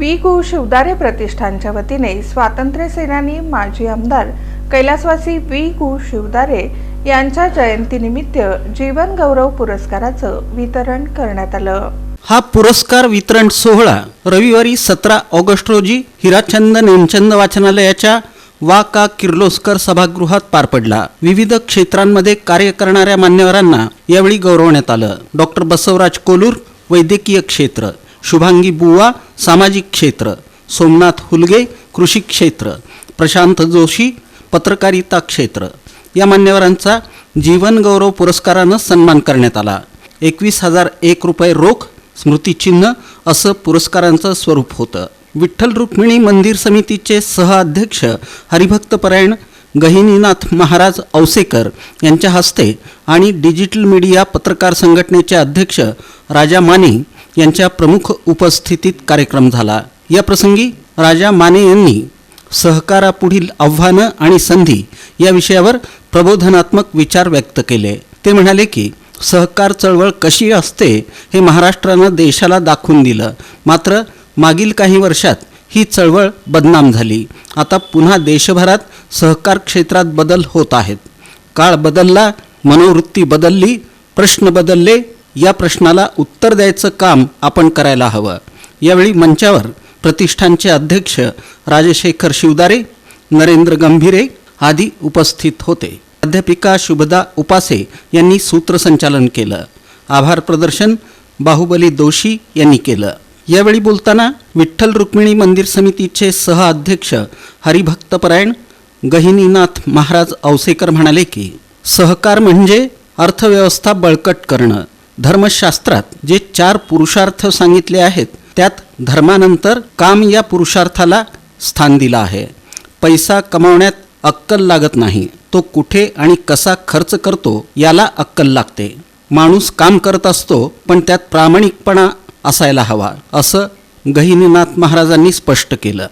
We go Shivdare प्रतिष्ठानच्या वतीने स्वातंत्र्य सेनानी माजी आमदार कैलासवासी वी गो शिवदारे यांच्या जयंतीनिमित्त जीवन गौरव पुरस्काराचं वितरण करण्यात आलं. हा पुरस्कार वितरण सोहळा रविवारी सतरा ऑगस्ट रोजी हिराचंद नेमचंद वाचनालयाच्या वा का किर्लोस्कर सभागृहात पार पडला. विविध क्षेत्रांमध्ये कार्य करणाऱ्या मान्यवरांना यावेळी गौरवण्यात आलं. डॉक्टर बसवराज कोलूर वैद्यकीय क्षेत्र. शुभांगी बुवा सामाजिक क्षेत्र सोमनाथ हुलगे कृषी क्षेत्र प्रशांत जोशी पत्रकारिता क्षेत्र. या मान्यवरांचा जीवनगौरव पुरस्कारानं सन्मान करण्यात आला. एकवीस हजार एक रुपये रोख स्मृतिचिन्ह असं पुरस्कारांचं स्वरूप होतं. विठ्ठल रुक्मिणी मंदिर समितीचे सहअध्यक्ष हरिभक्तपरायण गहिनीनाथ महाराज औसेकर यांच्या हस्ते आणि डिजिटल मीडिया पत्रकार संघटनेचे अध्यक्ष राजा माने यांच्या प्रमुख उपस्थितीत कार्यक्रम झाला. या प्रसंगी राजा माने यांनी सहकारापुढील आव्हानं आणि संधी या विषयावर प्रबोधनात्मक विचार व्यक्त केले. ते म्हणाले की सहकार चळवळ कशी असते हे महाराष्ट्रानं देशाला दाखवून दिलं. मात्र मागील काही वर्षात ही चळवळ बदनाम झाली. आता पुन्हा देशभरात सहकार क्षेत्रात बदल होत आहेत. काळ बदलला मनोवृत्ती बदलली प्रश्न बदलले या प्रश्नाला उत्तर द्यायचं काम आपण करायला हवं. यावेळी मंचावर प्रतिष्ठानचे अध्यक्ष राजशेखर शिवदारे नरेंद्र गंभीरे आदी उपस्थित होते. अध्यापिका शुभदा उपासे यांनी सूत्रसंचालन केलं. आभार प्रदर्शन बाहुबली दोशी यांनी केलं. यावेळी बोलताना विठ्ठल रुक्मिणी मंदिर समितीचे सहअध्यक्ष हरिभक्तपरायण गहिनीनाथ महाराज औसेकर म्हणाले की सहकार म्हणजे अर्थव्यवस्था बळकट करणं. धर्मशास्त्रात जे चार पुरुषार्थ सांगितले आहेत त्यात धर्मानंतर काम या पुरुषार्थाला स्थान दिलं आहे. पैसा कमावण्यात अक्कल लागत नाही. तो कुठे आणि कसा खर्च करतो याला अक्कल लागते. माणूस काम करत असतो पण त्यात प्रामाणिकपणा असायला हवा असं गहिनीनाथ महाराजांनी स्पष्ट केलं.